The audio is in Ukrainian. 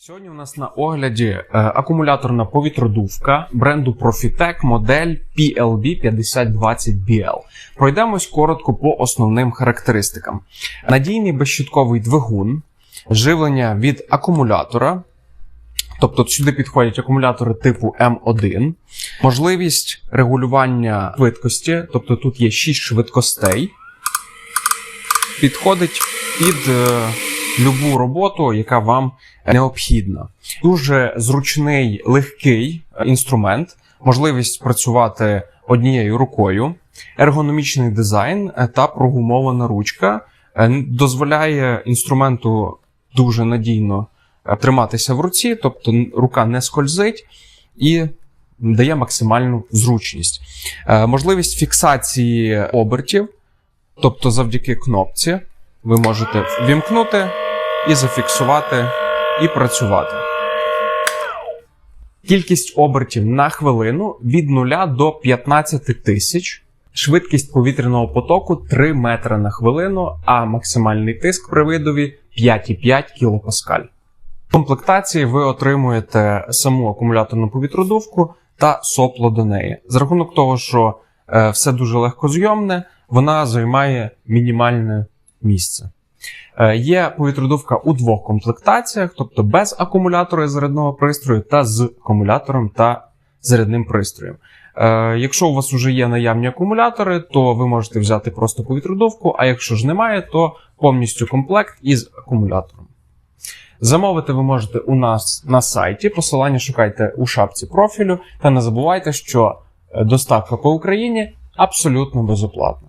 Сьогодні у нас на огляді е, акумуляторна повітродувка бренду Profitec модель PLB5020BL. Пройдемось коротко по основним характеристикам: надійний безщитковий двигун, живлення від акумулятора. Тобто сюди підходять акумулятори типу М1, можливість регулювання швидкості, тобто тут є 6 швидкостей. Підходить під е, любу роботу, яка вам необхідна. Дуже зручний, легкий е, інструмент, можливість працювати однією рукою, ергономічний дизайн е, та прогумована ручка е, дозволяє інструменту дуже надійно триматися в руці, тобто рука не скользить і дає максимальну зручність. Можливість фіксації обертів, тобто завдяки кнопці, ви можете вімкнути і зафіксувати і працювати. Кількість обертів на хвилину від 0 до 15 тисяч. Швидкість повітряного потоку 3 метри на хвилину, а максимальний тиск при видові 5,5 кПа. В комплектації ви отримуєте саму акумуляторну повітродувку та сопло до неї. За рахунок того, що е, все дуже легкозйомне, вона займає мінімальне місце. Е, Є повітродувка у двох комплектаціях, тобто без акумулятора і зарядного пристрою та з акумулятором та зарядним пристроєм. Е, Якщо у вас вже є наявні акумулятори, то ви можете взяти просто повітродувку, а якщо ж немає, то повністю комплект із акумулятором. Замовити ви можете у нас на сайті. Посилання шукайте у шапці профілю. Та не забувайте, що е, доставка по Україні абсолютно безоплатна.